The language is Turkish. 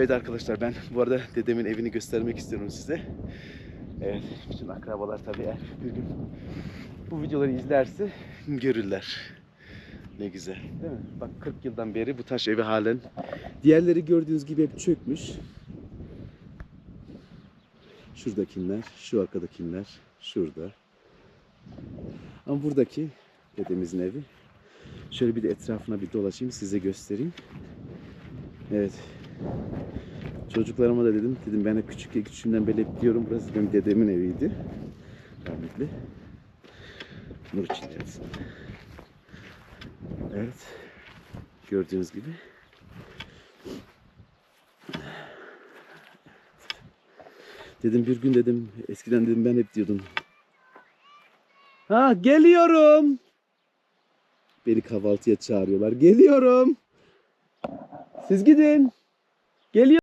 Evet arkadaşlar ben bu arada dedemin evini göstermek istiyorum size. Evet bütün akrabalar tabii eğer bir gün bu videoları izlerse görürler. Ne güzel değil mi? Bak 40 yıldan beri bu taş evi halen. Diğerleri gördüğünüz gibi hep çökmüş. Şuradakiler, şu arkadakiler, şurada. Ama buradaki dedemizin evi. Şöyle bir de etrafına bir dolaşayım size göstereyim. Evet. Çocuklarıma da dedim, dedim ben de küçük küçüğümden beri hep diyorum burası benim dedemin eviydi. Rahmetli. Nur yatsın. Evet. Gördüğünüz gibi. Dedim bir gün dedim eskiden dedim ben hep diyordum. Ha geliyorum. Beni kahvaltıya çağırıyorlar. Geliyorum. Siz gidin. Geliyor.